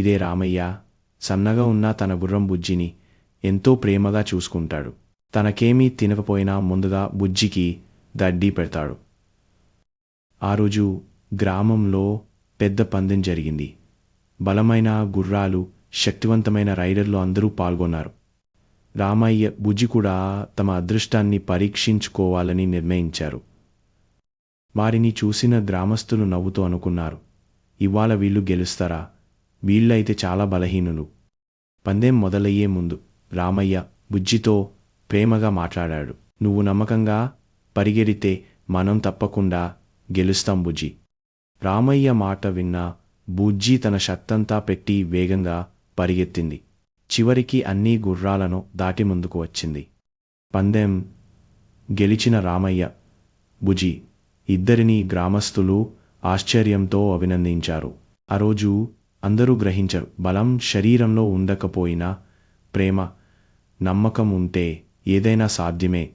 ఇదే రామయ్య సన్నగా ఉన్న తన గుర్రం బుజ్జిని ఎంతో ప్రేమగా చూసుకుంటాడు. తనకేమీ తినకపోయినా ముందుగా బుజ్జికి దడ్డీ పెడతాడు. ఆ రోజు గ్రామంలో పెద్ద పందెం జరిగింది. బలమైన గుర్రాలు శక్తివంతమైన రైడర్లు అందరూ పాల్గొన్నారు. రామయ్య బుజ్జి కూడా తమ అదృష్టాన్ని పరీక్షించుకోవాలని నిర్ణయించారు. వారిని చూసిన గ్రామస్తులు నవ్వుతూ అనుకున్నారు. ఇవాళ వీళ్ళు గెలుస్తారా? వీళ్ళైతే చాలా బలహీనులు. పందెం మొదలయ్యే ముందు రామయ్య బుజ్జితో ప్రేమగా మాట్లాడాడు. నువ్వు నమ్మకంగా పరిగెడితే మనం తప్పకుండా గెలుస్తాం బుజ్జి. రామయ్య మాట విన్న బుజ్జి తన శక్తంతా పెట్టి వేగంగా పరిగెత్తింది. చివరికి అన్ని గుర్రాలను దాటి ముందుకు వచ్చింది. పందెం గెలిచిన రామయ్య బుజి ఇద్దరిని గ్రామస్తులు ఆశ్చర్యంతో అభినందించారు. ఆ రోజు అందరూ గ్రహించరు. బలం శరీరంలో ఉండకపోయినా ప్రేమ నమ్మకం ఉంటే ఏదైనా సాధ్యమే.